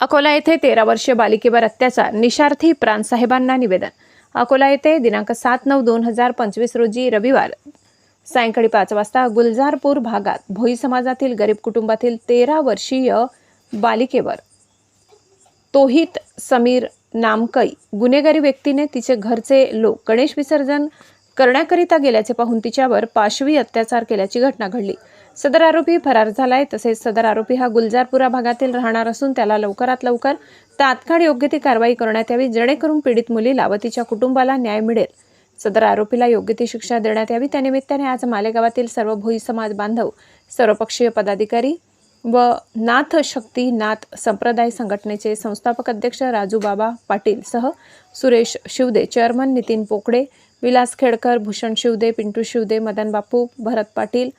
अकोला येथे तेरा वर्षीय बालिकेवर अत्याचार. निशार्थी प्राणसाहेबांना निवेदन. अकोला येथे दिनांक सात नऊ दोन हजार पंचवीस रोजी रविवार सायंकाळी पाच वाजता गुलजारपूर भागात भोई समाजातील गरीब कुटुंबातील तेरा वर्षीय बालिकेवर तोहित समीर नामकई गुन्हेगारी व्यक्तीने तिचे घरचे लोक गणेश विसर्जन करण्याकरिता गेल्याचे पाहून तिच्यावर पाशवी अत्याचार केल्याची घटना घडली. सदर आरोपी फरार झालाय तसेच सदर आरोपी हा गुलजारपुरा भागातील राहणार असून त्याला लवकरात लवकर तात्काळ योग्य ती कारवाई करण्यात यावी जेणेकरून पीडित मुलीला व तिच्या कुटुंबाला न्याय मिळेल. सदर आरोपीला योग्य ती शिक्षा देण्यात यावी त्यानिमित्ताने आज मालेगावातील सर्व भोई समाज बांधव सर्वपक्षीय पदाधिकारी व नाथ शक्ती नाथ संप्रदाय संघटनेचे संस्थापक अध्यक्ष राजू बाबा पाटील सह सुरेश शिवदे चेअरमन नितीन पोकडे विलास खेडकर भूषण शिवदे पिंटू शिवदे मदन बापू भरत पाटील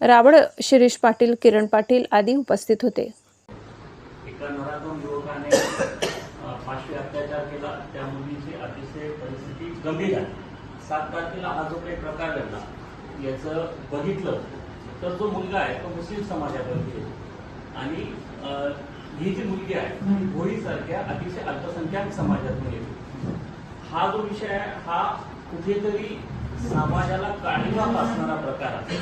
रावळ शिरीष पाटील किरण पाटील आदी उपस्थित होते. एका नराधम युवकाने अ, पाशवी अत्याचार केला. त्या मुलीची अतिशय परिस्थिती गंभीर आहे. सात तारखेला हा जो काही प्रकार घडला याचं बघितलं तर जो मुलगा आहे तो मुस्लिम आहे. आणि ही जी मुलगी आहे ती भोईसारख्या अतिशय अल्पसंख्याक समाजातून येते. हा जो विषय आहे हा कुठेतरी समाजाला काढीमा असणारा प्रकार आहे.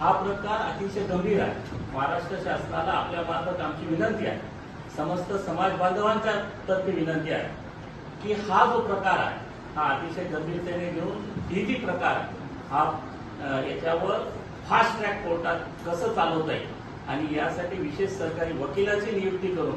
हा प्रकार अतिशय गंभीर आहे. महाराष्ट्र शासनाला आपल्या मार्फत आमची विनंती आहे. समस्त समाज बांधवांच्या तर्फे विनंती आहे की हा जो प्रकार आहे हा अतिशय गंभीरतेने घेऊन ही जी प्रकार हा याच्यावर फास्ट ट्रॅक कोर्टात कसं चालवता येईल? आणि यासाठी विशेष सरकारी वकिलाची नियुक्ती करून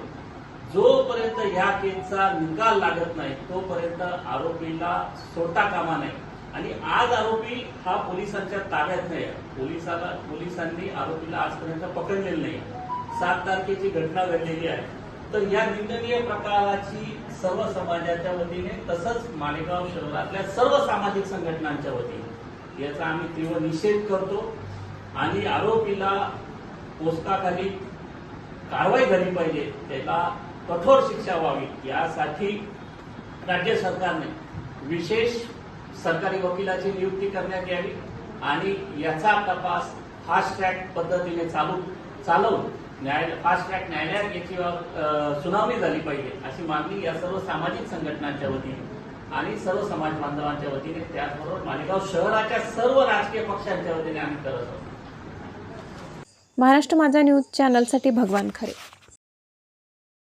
जोपर्यंत या केसचा निकाल लागत नाही तोपर्यंत आरोपीला सोडता कामा नाही आणि आज आरोपी हा पोलिसांच्या ताब्यात नाही. आहे. पोलिसाला पोलिसांनी आरोपीला आजपर्यंत पकडलेलं नाही. सात तारखेची घटना घडलेली आहे. तर या निंदनीय प्रकाराची सर्व समाजाच्या वतीने तसंच मालेगाव शहरातल्या सर्व सामाजिक संघटनांच्या वतीने. याचा आम्ही तीव्र निषेध करतो. आणि आरोपीला पोस्टाखाली कारवाई झाली पाहिजे त्याला कठोर शिक्षा व्हावी. यासाठी राज्य सरकारने विशेष सरकारी वकिलाची नियुक्ती करण्यात यावी आणि याचा तपास फास्ट ट्रॅक पद्धतीने चालू चालवून न्याय फास्ट ट्रॅक न्यायालयात याची सुनावणी झाली पाहिजे अशी मागणी या सर्व सामाजिक संघटनांच्या वतीने आणि सर्व समाज बांधवांच्या वतीने त्याचबरोबर मालेगाव शहराच्या सर्व राजकीय पक्षांच्या वतीने आम्ही करत आहोत. महाराष्ट्र माझा न्यूज चॅनलसाठी भगवान खरे.